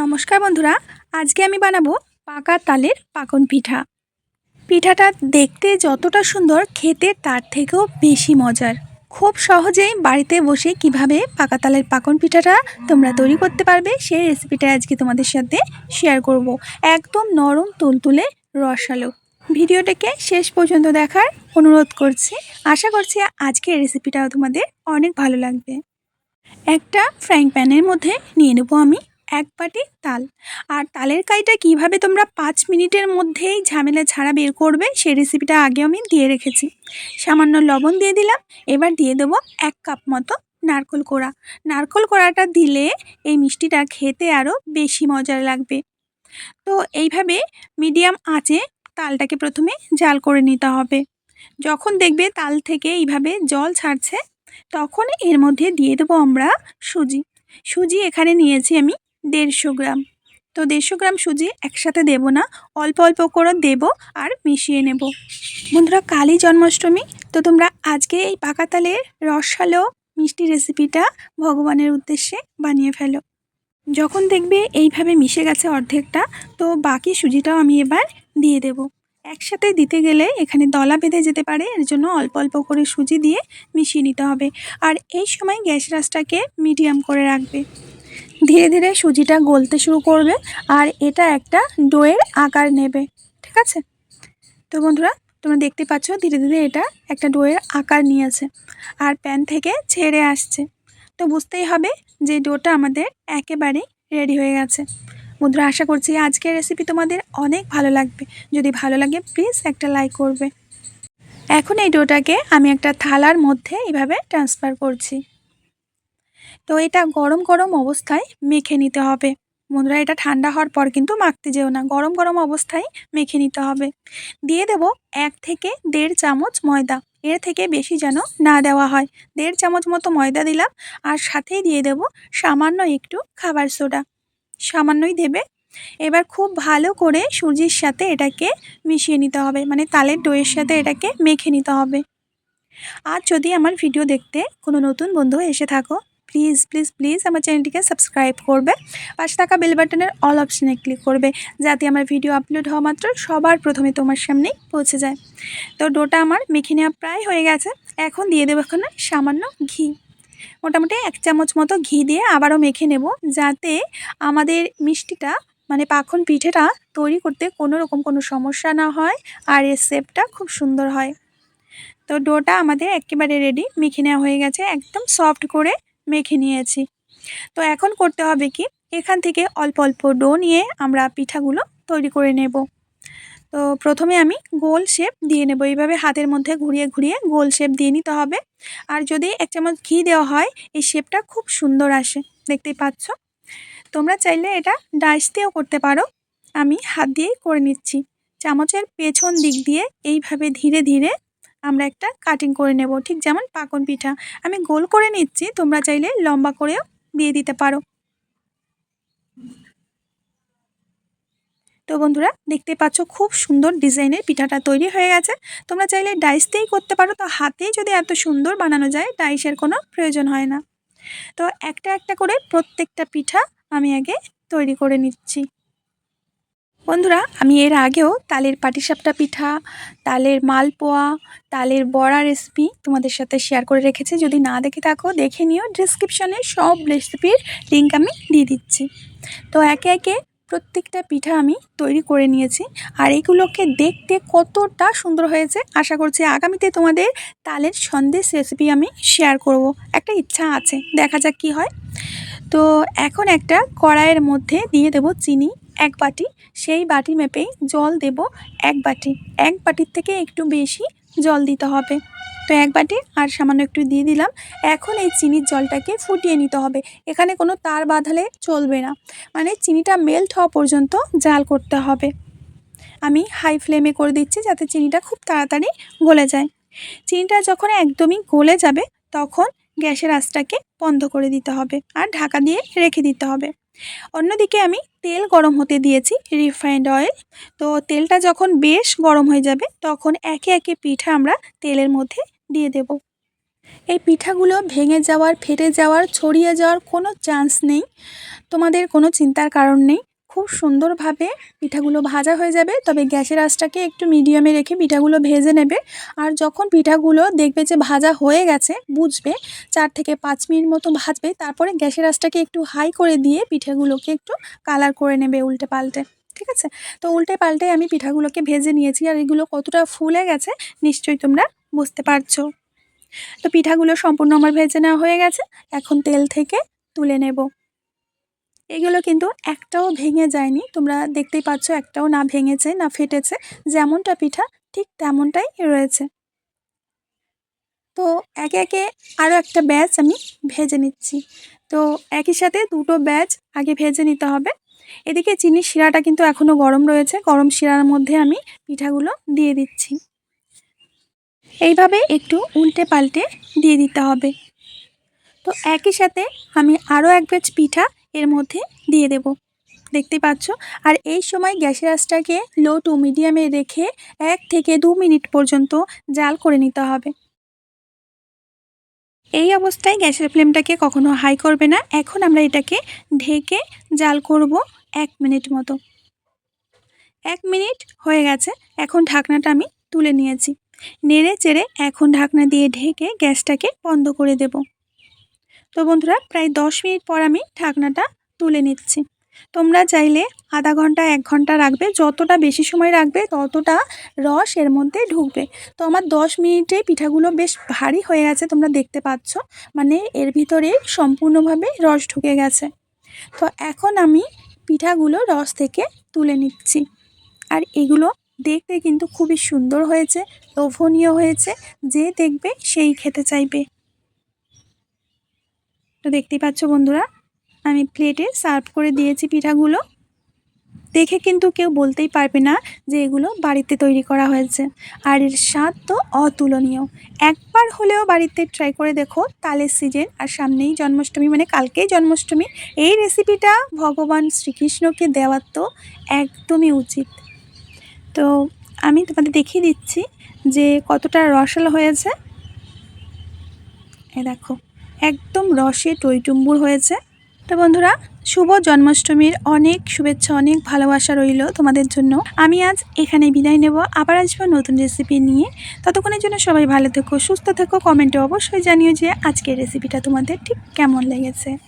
নমস্কার বন্ধুরা, আজকে আমি বানাবো পাকা তালের পাকন পিঠা। পিঠাটা দেখতে যতটা সুন্দর, খেতে তার থেকেও বেশি মজার। খুব সহজেই বাড়িতে বসে কীভাবে পাকা তালের পাকন পিঠাটা তোমরা তৈরি করতে পারবে, সেই রেসিপিটা আজকে তোমাদের সাথে শেয়ার করব। একদম নরম, তুলতুলে, রসালো। ভিডিওটাকে শেষ পর্যন্ত দেখার অনুরোধ করছি। আশা করছি আজকের রেসিপিটাও তোমাদের অনেক ভালো লাগবে। একটা ফ্রাইং প্যানের মধ্যে নিয়ে নেব আমি এক বাটি তাল। আর তালের কাইটা কীভাবে তোমরা পাঁচ মিনিটের মধ্যেই ঝামেলা ছাড়া বের করবে, সেই রেসিপিটা আগে আমি দিয়ে রেখেছি। সামান্য লবণ দিয়ে দিলাম, এবার দিয়ে দেবো এক কাপ মতো নারকোল কোড়া। নারকোল কোড়াটা দিলে এই মিষ্টিটা খেতে আরও বেশি মজার লাগবে। তো এইভাবে মিডিয়াম আঁচে তালটাকে প্রথমে জাল করে নিতে হবে। যখন দেখবে তাল থেকে এইভাবে জল ছাড়ছে, তখন এর মধ্যে দিয়ে দেবো আমরা সুজি। সুজি এখানে নিয়েছি আমি দেড়শো গ্রাম। তো দেড়শো গ্রাম সুজি একসাথে দেব না, অল্প অল্প করে দেব আর মিশিয়ে নেব। বন্ধুরা কালী জন্মাষ্টমী, তো তোমরা আজকে এই পাকা তালের রসালো মিষ্টি রেসিপিটা ভগবানের উদ্দেশ্যে বানিয়ে ফেলো। যখন দেখবে এইভাবে মিশে গেছে অর্ধেকটা, তো বাকি সুজিটাও আমি এবার দিয়ে দেব। একসাথে দিতে গেলে এখানে দলা বেঁধে যেতে পারে, এর জন্য অল্প অল্প করে সুজি দিয়ে মিশিয়ে নিতে হবে। আর এই সময় গ্যাস রাসটাকে মিডিয়াম করে রাখবে। ধীরে ধীরে সুজিটা গলতে শুরু করবে আর এটা একটা ডোয়ের আকার নেবে, ঠিক আছে? তো বন্ধুরা, তোমরা দেখতে পাচ্ছ ধীরে ধীরে এটা একটা ডোয়ের আকার নিয়েছে আর প্যান থেকে ছেড়ে আসছে। তো বুঝতেই হবে যে ডোটা আমাদের একেবারেই রেডি হয়ে গেছে। বন্ধুরা, আশা করছি আজকের রেসিপি তোমাদের অনেক ভালো লাগবে। যদি ভালো লাগে প্লিজ একটা লাইক করবে। এখন এই ডোটাকে আমি একটা থালার মধ্যে এভাবে ট্রান্সফার করছি। তো এটা গরম গরম অবস্থায় মেখে নিতে হবে। বন্ধুরা, এটা ঠান্ডা হওয়ার পর কিন্তু মাখতে যেও না। গরম গরম অবস্থায় মেখে নিতে হবে। দিয়ে দেব এক থেকে দেড় চামচ ময়দা। এর থেকে বেশি যেন না দেওয়া হয়। দেড় চামচ মতো ময়দা দিলাম আর সাথেই দিয়ে দেব সামান্য একটু খাবার সোডা। সামান্যই দেবে। এবার খুব ভালো করে সুজির সাথে এটাকে মিশিয়ে নিতে হবে। মানে তালের দইয়ের সাথে এটাকে মেখে নিতে হবে। আর যদি আমার ভিডিও দেখতে কোনো নতুন বন্ধু এসে থাকো প্লিজ প্লিজ প্লিজ আমার চ্যানেলটিকে সাবস্ক্রাইব করবে। পাশে থাকা বেল বাটনের অল অপশানে ক্লিক করবে, যাতে আমার ভিডিও আপলোড হওয়া মাত্র সবার প্রথমে তোমার সামনেই পৌঁছে যায়। তো ডোটা আমার মেখে নেওয়া প্রায় হয়ে গেছে, এখন দিয়ে দেবো এখানে সামান্য ঘি। মোটামুটি এক চামচ মতো ঘি দিয়ে আবারও মেখে নেব, যাতে আমাদের মিষ্টিটা মানে পাখন পিঠেটা তৈরি করতে কোনো রকম কোনো সমস্যা না হয় আর এর শেপটা খুব সুন্দর হয়। তো ডোটা আমাদের একেবারে রেডি মেখে নেওয়া হয়ে গেছে, একদম সফট করে মেখে নিয়েছি। তো এখন করতে হবে কি? এখান থেকে অল্প অল্প ডো নিয়ে আমরা পিঠাগুলো তৈরি করে নেব। তো প্রথমে আমি গোল শেপ দিয়ে নেব। এইভাবে হাতের মধ্যে ঘুরিয়ে ঘুরিয়ে গোল শেপ দিয়ে নিতে হবে। আর যদি এক চামচ ঘি দেওয়া হয়, এই শেপটা খুব সুন্দর আসে। দেখতেই পাচ্ছ? তোমরা চাইলে এটা ডাইস দিয়েও করতে পারো। আমি হাত দিয়েই করে নিচ্ছি। চামচের পেছন দিক দিয়ে এইভাবে ধীরে ধীরে আমরা একটা কাটিং করে নেব। ঠিক যেমন পাকন পিঠা। আমি গোল করে নিচ্ছি, তোমরা চাইলে লম্বা করেও দিয়ে দিতে পারো। তো বন্ধুরা, দেখতে পাচ্ছ খুব সুন্দর ডিজাইনের পিঠাটা তৈরি হয়ে গেছে। তোমরা চাইলে ডাইস দিয়েই করতে পারো, তো হাতেই যদি এত সুন্দর বানানো যায় ডাইসের কোনো প্রয়োজন হয় না। তো একটা একটা করে প্রত্যেকটা পিঠা আমি আগে তৈরি করে নিচ্ছি। বন্ধুরা, আমি এর আগেও তালের পাটিসাপটা পিঠা, তালের মালপোয়া, তালের বড়া রেসিপি তোমাদের সাথে শেয়ার করে রেখেছি। যদি না দেখে থাকো, দেখে নিও। ডিসক্রিপশনে সব রেসিপির লিঙ্ক আমি দিয়ে দিচ্ছি। তো একে একে প্রত্যেকটা পিঠা আমি তৈরি করে নিয়েছি আর এগুলোকে দেখতে কতটা সুন্দর হয়েছে আশা করছি আগামীতে তোমাদের তালের সন্দেশ রেসিপি আমি শেয়ার করব। একটা ইচ্ছা আছে, দেখা যাক কি হয়। তো এখন একটা কড়াইয়ের মধ্যে দিয়ে দেব চিনি। এক বাটি, সেই বাটি মেপেই জল দেব এক বাটি। এক বাটির থেকে একটু বেশি জল দিতে হবে। তো এক বাটি, আর সামান্য একটু দিয়ে দিলাম। এখন এই চিনির জলটাকে ফুটিয়ে নিতে হবে। এখানে কোনো তার বাঁধালে চলবে না। মানে চিনিটা মেল্ট হওয়া পর্যন্ত জাল করতে হবে। আমি হাই ফ্লেমে করে দিচ্ছি যাতে চিনিটা খুব তাড়াতাড়ি গলে যায়। চিনিটা যখন একদমই গলে যাবে, তখন গ্যাসের আঁচটাকে বন্ধ করে দিতে হবে। আর ঢাকা দিয়ে রেখে দিতে হবে। অন্যদিকে আমি তেল গরম হতে দিয়েছি রিফাইন্ড অয়েল তো তেলটা যখন বেশ গরম হয়ে যাবে, তখন একে একে পিঠা আমরা তেলের মধ্যে দিয়ে দেব। এই পিঠাগুলো ভেঙে যাওয়ার, ফেটে যাওয়ার, ছড়িয়ে যাওয়ার কোনো চান্স নেই। তোমাদের কোনো চিন্তার কারণ নেই। খুব সুন্দরভাবে পিঠাগুলো ভাজা হয়ে যাবে। তবে গ্যাসের আঁচটাকে একটু মিডিয়ামে রেখে পিঠাগুলো ভেজে নেবে। আর যখন পিঠাগুলো দেখবে যে ভাজা হয়ে গেছে, বুঝবে, চার থেকে পাঁচ মিনিট মতো ভাজবে, তারপরে গ্যাসের আঁচটাকে একটু হাই করে দিয়ে পিঠাগুলোকে একটু কালার করে নেবে উল্টে পাল্টে। ঠিক আছে? তো উল্টে পাল্টে আমি পিঠাগুলোকে ভেজে নিয়েছি আর এগুলো কতটা ফুলে গেছে নিশ্চয়ই তোমরা বুঝতে পারছ। তো পিঠাগুলো সম্পূর্ণ আমার ভেজে নেওয়া হয়ে গেছে। এখন তেল থেকে তুলে নেব। এগুলো কিন্তু একটাও ভেঙে যায়নি। তোমরা দেখতেই পাচ্ছ একটাও না ভেঙেছে, না ফেটেছে। যেমনটা পিঠা, ঠিক তেমনটাই রয়েছে। তো একে একে আরও একটা ব্যাচ আমি ভেজে নিচ্ছি। তো একই সাথে দুটো ব্যাচ আগে ভেজে নিতে হবে। এদিকে চিনির শিরাটা কিন্তু এখনও গরম রয়েছে। গরম শিরার মধ্যে আমি পিঠাগুলো দিয়ে দিচ্ছি। এইভাবে একটু উল্টে পাল্টে দিয়ে দিতে হবে। তো একই সাথে আমি আরও এক ব্যাচ পিঠা এর মধ্যে দিয়ে দেব। দেখতে পাচ্ছ? আর এই সময় গ্যাসের আঁচটাকে লো টু মিডিয়ামে রেখে এক থেকে দু মিনিট পর্যন্ত জাল করে নিতে হবে। এই অবস্থায় গ্যাসের ফ্লেমটাকে কখনো হাই করবে না। এখন আমরা এটাকে ঢেকে জাল করব এক মিনিট মতো। এক মিনিট হয়ে গেছে। এখন ঢাকনাটা আমি তুলে নিয়েছি। নেড়ে চেড়ে এখন ঢাকনা দিয়ে ঢেকে গ্যাসটাকে বন্ধ করে দেব। তো বন্ধুরা, প্রায় দশ মিনিট পর আমি ঢাকনাটা তুলে নিচ্ছি। তোমরা চাইলে আধা ঘণ্টা, এক ঘণ্টা রাখবে। যতটা বেশি সময় রাখবে, ততটা রস এর মধ্যে ঢুকবে। তো আমার দশ মিনিটে পিঠাগুলো বেশ ভারী হয়ে গেছে, তোমরা দেখতে পাচ্ছ। মানে এর ভিতরে সম্পূর্ণভাবে রস ঢুকে গেছে। তো এখন আমি পিঠাগুলো রস থেকে তুলে নিচ্ছি। আর এগুলো দেখতে কিন্তু খুবই সুন্দর হয়েছে, লোভনীয় হয়েছে। যে দেখবে সেই খেতে চাইবে। তো দেখতেই পাচ্ছ বন্ধুরা, আমি প্লেটে সার্ভ করে দিয়েছি পিঠাগুলো। দেখে কিন্তু কেউ বলতেই পারবে না যে এগুলো বাড়িতে তৈরি করা হয়েছে। আর এর স্বাদ তো অতুলনীয়। একবার হলেও বাড়িতে ট্রাই করে দেখো, তালের সিজন আর সামনেই জন্মাষ্টমী মানে কালকেই জন্মাষ্টমী। এই রেসিপিটা ভগবান শ্রীকৃষ্ণকে দেওয়ার তো একদমই উচিত। তো আমি তোমাদের দেখিয়ে দিচ্ছি যে কতটা রসাল হয়েছে। এ দেখো। একদম রসে টইটুম্বুর হয়েছে। তো বন্ধুরা, শুভ জন্মাষ্টমীর অনেক শুভেচ্ছা, অনেক ভালোবাসা রইল তোমাদের জন্য। আমি আজ এখানে বিদায় নেব। আবার আসব নতুন রেসিপি নিয়ে। ততক্ষণের জন্য সবাই ভালো থেকো, সুস্থ থেকো। কমেন্টে অবশ্যই জানিও যে আজকের রেসিপিটা তোমাদের ঠিক কেমন লেগেছে।